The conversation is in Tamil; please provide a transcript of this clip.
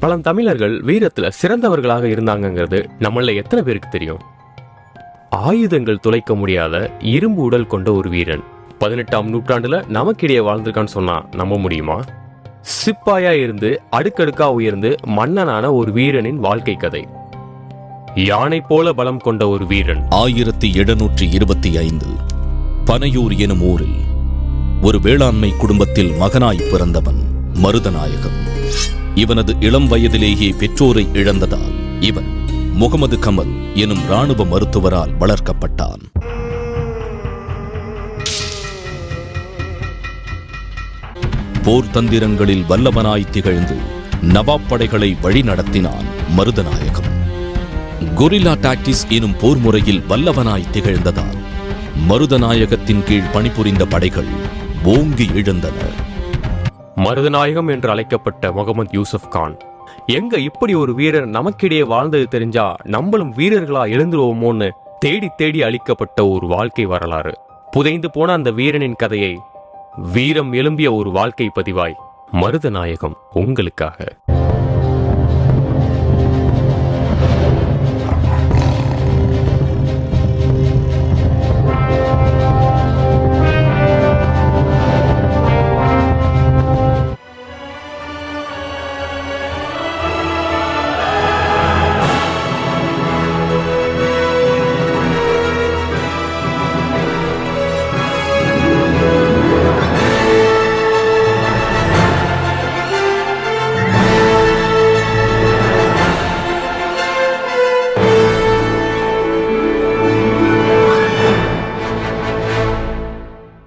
பழம் தமிழர்கள் வீரத்துல சிறந்தவர்களாக இருந்தாங்கங்கிறது நம்மள எத்தனை பேருக்கு தெரியும்? ஆயுதங்கள் துளைக்க முடியாத இரும்பு உடல் கொண்ட ஒரு வீரன். பதினெட்டாம் நூற்றாண்டுல நமக்கிடையே வாழ்ந்திருக்கான்னு சொன்னா நம்ப முடியுமா? சிப்பாயா இருந்து அடுக்கடுக்கா உயர்ந்து மன்னனான ஒரு வீரனின் வாழ்க்கை கதை. யானை போல பலம் கொண்ட ஒரு வீரன். ஆயிரத்தி எழுநூற்றி இருபத்தி ஐந்து. பனையூர் எனும் ஊரில் ஒரு வேளாண்மை குடும்பத்தில் மகனாய் பிறந்தவன் மருதநாயகம் இவனது இளம் வயதிலேயே பெற்றோரை இழந்ததால் இவன் முகமது கமல் எனும் ராணுவ மருத்துவரால் வளர்க்கப்பட்டான். போர் தந்திரங்களில் வல்லவனாய் திகழ்ந்து நவாப் படைகளை வழிநடத்தினான் மருதநாயகம். கொரில்லா டாக்டிஸ் எனும் போர் முறையில் வல்லவனாய் திகழ்ந்ததால் மருதநாயகத்தின் கீழ் பணிபுரிந்த படைகள் ஓங்கி எழுந்தன. மருதநாயகம் என்று அழைக்கப்பட்ட முகமது யூசுப் கான். எங்க இப்படி ஒரு வீரர் நமக்கிடையே வாழ்ந்தது தெரிஞ்சா நம்மளும் வீரர்களா எழுந்துருவோமோன்னு தேடி தேடி அளிக்கப்பட்ட ஒரு வாழ்க்கை வரலாறு. புதைந்து போன அந்த வீரனின் கதையை வீரம் எழும்பிய ஒரு வாழ்க்கை பதிவாய் மருதநாயகம் உங்களுக்காக.